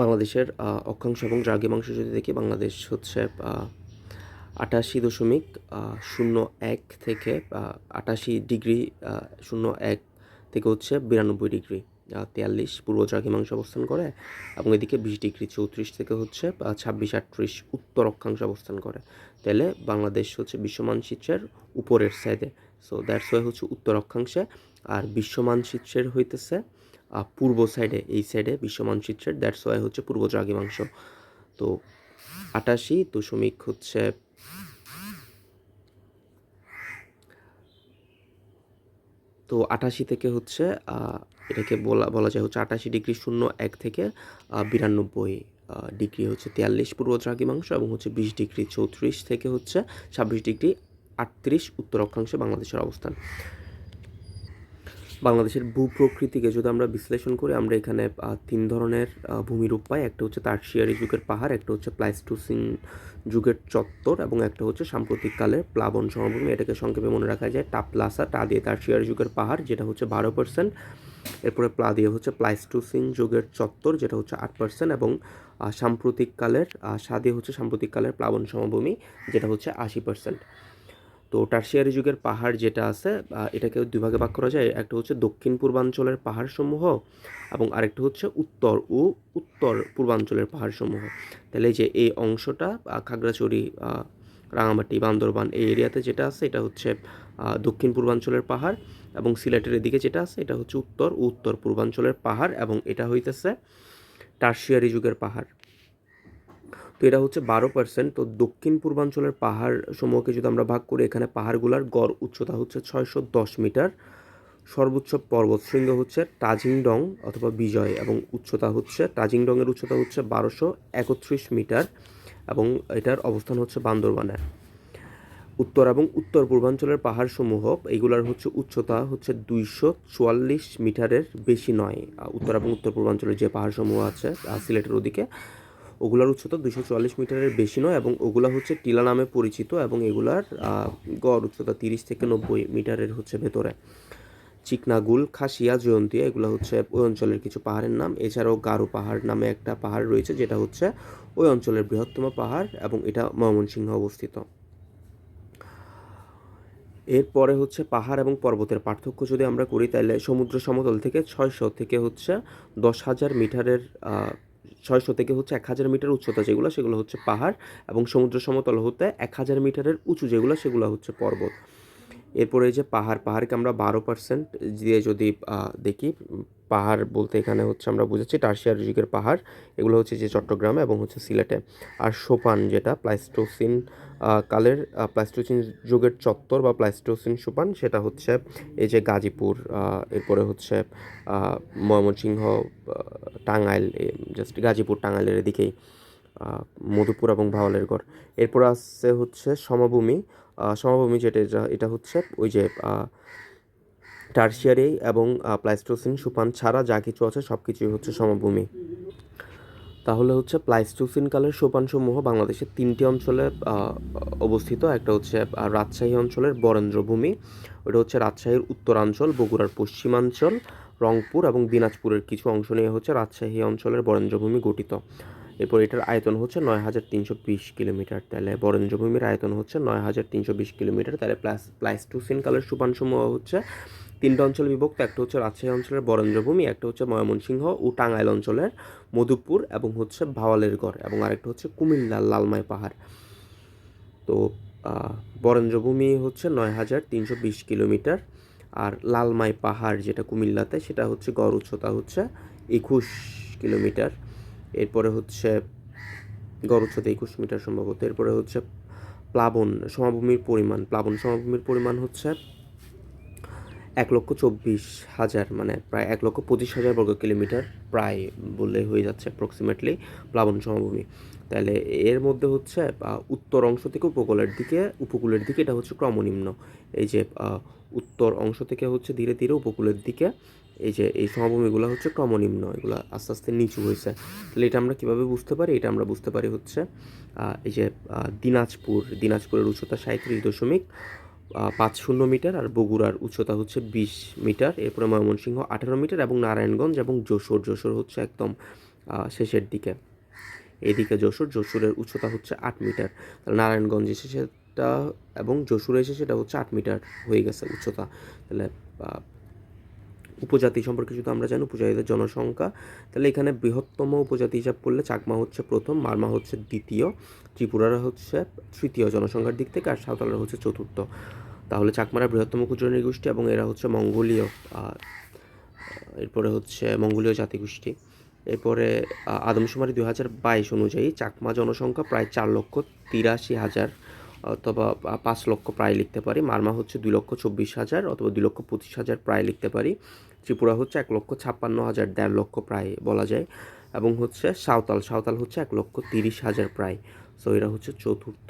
বাংলাদেশের অক্ষাংশ এবং দ্রাঘিমাংশ যদি দেখি, বাংলাদেশ হচ্ছে আটাশি দশমিক শূন্য এক থেকে আটাশি ডিগ্রি শূন্য এক থেকে হচ্ছে বিরানব্বই ডিগ্রি তেয়াল্লিশ পূর্ব দ্রাঘিমাংশ অবস্থান করে এবং এদিকে বিশ ডিগ্রি চৌত্রিশ থেকে হচ্ছে ছাব্বিশ আটত্রিশ উত্তর অক্ষাংশ অবস্থান করে। তাহলে বাংলাদেশ হচ্ছে বিশ্ব মানচিত্রের উপরের সাইডে সো দ্যাটস ওয়াই হচ্ছে উত্তর অক্ষাংশে আর বিশ্ব মানচিত্রের হইতেছে পূর্ব সাইডে এই সাইডে বিশ্ব মানচিত্রের দ্যাটস ওয়াই হচ্ছে পূর্ব দ্রাঘিমাংশ তো আটাশি দশমিক হচ্ছে তো আটাশি থেকে হচ্ছে এটাকে বলা বলা যায় হচ্ছে আটাশি ডিগ্রি শূন্য এক থেকে বিরানব্বই ডিগ্রি হচ্ছে তেয়াল্লিশ পূর্ব দ্রাঘিমাংশ এবং হচ্ছে বিশ ডিগ্রি চৌত্রিশ থেকে হচ্ছে ছাব্বিশ ডিগ্রি আটত্রিশ উত্তর অক্ষাংশে বাংলাদেশের অবস্থান। বাংলাদেশের ভূপ্রকৃতিকে যদি আমরা বিশ্লেষণ করি, আমরা এখানে তিন ধরনের ভূমিরূপ পাই। একটা হচ্ছে তার্সিয়ারি যুগের পাহাড়, একটা হচ্ছে প্লাইস্টোসিন যুগের চত্বর এবং একটা হচ্ছে সাম্প্রতিককালের প্লাবন সমভূমি এটাকে সংক্ষেপে মনে রাখা যায় টাপলাসা, টা দিয়ে তার্সিয়ারি যুগের পাহাড়, যেটা হচ্ছে বারো পার্সেন্ট। এরপরে প্লা দিয়ে হচ্ছে প্লাইস্টোসিন যুগের চত্বর, যেটা হচ্ছে আট পার্সেন্ট এবং সাম্প্রতিককালের সাদে হচ্ছে সাম্প্রতিককালের প্লাবন সমভূমি, যেটা হচ্ছে আশি পার্সেন্ট। তো টার্সিয়ারি যুগের পাহাড় যেটা আছে এটাকে দুই ভাগে ভাগ করা যায়। একটা হচ্ছে দক্ষিণ পূর্বাঞ্চলের পাহাড়সমূহ এবং আরেকটা হচ্ছে উত্তর ও উত্তর পূর্বাঞ্চলের পাহাড়সমূহ। তাহলে যে এই অংশটা খাগড়াছড়ি রাঙামাটি, বান্দরবান এই এরিয়াতে যেটা আছে, এটা হচ্ছে দক্ষিণ পূর্বাঞ্চলের পাহাড় এবং সিলেটের এদিকে যেটা আছে, এটা হচ্ছে উত্তর ও উত্তর পূর্বাঞ্চলের পাহাড় এবং এটা হইতেছে টার্সিয়ারি যুগের পাহাড়। এটা হচ্ছে বারো পার্সেন্ট তো দক্ষিণ পূর্বাঞ্চলের পাহাড় সমূহকে যদি আমরা ভাগ করি, এখানে পাহাড়গুলোর গড় উচ্চতা হচ্ছে ছয়শো দশ মিটার। সর্বোচ্চ পর্বতশৃঙ্গ হচ্ছে টাজিংডং অথবা বিজয় এবং উচ্চতা হচ্ছে টাজিংডংয়ের উচ্চতা হচ্ছে বারোশো একত্রিশ মিটার এবং এটার অবস্থান হচ্ছে বান্দরবানে। উত্তর এবং উত্তর পূর্বাঞ্চলের পাহাড়সমূহ এইগুলার হচ্ছে উচ্চতা হচ্ছে দুইশো চুয়াল্লিশ মিটারের বেশি নয়। উত্তর এবং উত্তর পূর্বাঞ্চলের যে পাহাড়সমূহ আছে সিলেটের ওদিকে। ওগুলার উচ্চতা দুশো চুয়াল্লিশ মিটারের বেশি নয় এবং ওগুলা হচ্ছে টিলা নামে পরিচিত এবং এগুলার গড় উচ্চতা তিরিশ থেকে নব্বই মিটারের হচ্ছে ভেতরে। চিকনাগুল, খাসিয়া, জয়ন্তিয়া, এগুলো হচ্ছে ওই অঞ্চলের কিছু পাহাড়ের নাম। এছাড়াও গারো পাহাড় নামে একটা পাহাড় রয়েছে যেটা হচ্ছে ওই অঞ্চলের বৃহত্তম পাহাড় এবং এটা ময়মনসিংহ অবস্থিত। এরপরে হচ্ছে পাহাড় এবং পর্বতের পার্থক্য যদি আমরা করি তাহলে সমুদ্র সমতল থেকে ছয়শো থেকে হচ্ছে দশ হাজার মিটারের ছয়শো থেকে হচ্ছে এক হাজার মিটার উচ্চতা যেগুলো, সেগুলো হচ্ছে পাহাড় এবং সমুদ্র সমতল হতে এক হাজার মিটারের উঁচু যেগুলো, সেগুলো হচ্ছে পর্বত। এরপরে যে পাহাড়, পাহাড়কে আমরা বারো পার্সেন্ট দিয়ে যদি দেখি পাহাড় বলতে এখানে হচ্ছে আমরা বুঝেছি টার্সিয়ার যুগের পাহাড়। এগুলো হচ্ছে যে চট্টগ্রামে এবং হচ্ছে সিলেটে। আর সোপান যেটা, প্লাইস্টোসিন কালের প্লাইস্টোসিন যুগের চত্বর বা প্লাইস্টোসিন সোপান, সেটা হচ্ছে এই যে গাজীপুর এরপরে হচ্ছে ময়মনসিংহ টাঙ্গাইল জাস্ট গাজীপুর, টাঙ্গাইলের এদিকেই মধুপুর এবং ভাওয়ালের গড়। এরপর আসছে হচ্ছে সমভূমি সমভূমি যেটা, এটা হচ্ছে ওই যে টার্সিয়ারি এবং প্লাইস্টোসিন সুপান ছাড়া যা কিছু আছে সব কিছুই হচ্ছে সমভূমি। তাহলে হচ্ছে প্লাইস্টোসিন কালের সোপানসমূহ বাংলাদেশের তিনটি অঞ্চলে অবস্থিত। একটা হচ্ছে রাজশাহী অঞ্চলের বরেন্দ্রভূমি, ওটা হচ্ছে রাজশাহীর উত্তরাঞ্চল, বগুড়ার পশ্চিমাঞ্চল, রংপুর এবং দিনাজপুরের কিছু অংশ নিয়ে হচ্ছে রাজশাহী অঞ্চলের বরেন্দ্রভূমি গঠিত। এরপর এটার আয়তন হচ্ছে নয় হাজার তিনশো বিশ কিলোমিটার। তাহলে বরেন্দ্রভূমির আয়তন হচ্ছে নয় হাজার তিনশো বিশ কিলোমিটার। তাহলে প্লাস প্লাইস্টোসিন কালের সোপানসমূহ হচ্ছে তিনটা অঞ্চল বিভক্ত, একটা হচ্ছে রাজশাহী অঞ্চলের বরেন্দ্রভূমি, একটা হচ্ছে ময়মনসিংহ ও টাঙ্গাইল অঞ্চলের মধুপুর এবং হচ্ছে ভাওয়ালের গড় এবং আরেকটা হচ্ছে কুমিল্লার লালমাই পাহাড়। তো বরেন্দ্রভূমি হচ্ছে নয় হাজার তিনশো বিশ কিলোমিটার আর লালমাই পাহাড় যেটা কুমিল্লাতে সেটা হচ্ছে গড় উচ্চতা হচ্ছে একুশ কিলোমিটার। এরপরে হচ্ছে গড় উচ্চতা একুশ মিটার সম্ভবত। এরপরে হচ্ছে প্লাবন, সমভূমির পরিমাণ, প্লাবন সমভূমির পরিমাণ হচ্ছে এক লক্ষ চব্বিশ হাজার মানে প্রায় এক লক্ষ পঁচিশ হাজার বর্গ কিলোমিটার প্রায় বললে হয়ে যাচ্ছে অ্যাপ্রক্সিমেটলি প্লাবন সমভূমি। তাহলে এর মধ্যে হচ্ছে উত্তর অংশ থেকে উপকূলের দিকে উপকূলের দিকে এটা হচ্ছে ক্রমনিম্ন। এই যে উত্তর অংশ থেকে হচ্ছে ধীরে ধীরে উপকূলের দিকে এই যে, এই সমভূমিগুলো হচ্ছে ক্রমনিম্ন, এগুলো আস্তে আস্তে নিচু হয়েছে। তাহলে এটা আমরা কীভাবে বুঝতে পারি? এটা আমরা বুঝতে পারি হচ্ছে এই যে দিনাজপুর, দিনাজপুরের উচ্চতা সাঁত্রিশ দশমিক পাঁচ শূন্য মিটার আর বগুড়ার উচ্চতা হচ্ছে বিশ মিটার। এরপরে ময়মনসিংহ আঠারো মিটার এবং নারায়ণগঞ্জ এবং যশোর। যশোর হচ্ছে একদম শেষের দিকে। এদিকে যশোর, যশোরের উচ্চতা হচ্ছে আট মিটার। তাহলে নারায়ণগঞ্জ এসে সেটা এবং যশোরে এসে সেটা হচ্ছে আট মিটার হয়ে গেছে উচ্চতা। তাহলে উপজাতি সম্পর্কে যদি আমরা জানি, উপজাতিদের জনসংখ্যা, তাহলে এখানে বৃহত্তম উপজাতি হিসাব করলে চাকমা হচ্ছে প্রথম, মারমা হচ্ছে দ্বিতীয়, ত্রিপুরারা হচ্ছে তৃতীয় জনসংখ্যার দিক থেকে, আর সাঁওতালরা হচ্ছে চতুর্থ। তাহলে চাকমারা বৃহত্তম ক্ষুদ্র গোষ্ঠী এবং এরা হচ্ছে মঙ্গোলীয় এরপরে হচ্ছে মঙ্গোলীয় জাতিগোষ্ঠী। এরপরে আদমশুমারি দু হাজার বাইশ অনুযায়ী চাকমা জনসংখ্যা প্রায় চার লক্ষ তিরাশি হাজার অথবা পাঁচ লক্ষ প্রায় লিখতে পারি। মারমা হচ্ছে দুই লক্ষ চব্বিশ হাজার অথবা দুই লক্ষ পঁচিশ হাজার প্রায় লিখতে পারি। ত্রিপুরা হচ্ছে এক লক্ষ ছাপ্পান্ন হাজার দেড় লক্ষ প্রায় বলা যায়। এবং হচ্ছে সাঁওতাল সাঁওতাল হচ্ছে এক লক্ষ তিরিশ হাজার প্রায়। সো এরা হচ্ছে চতুর্থ।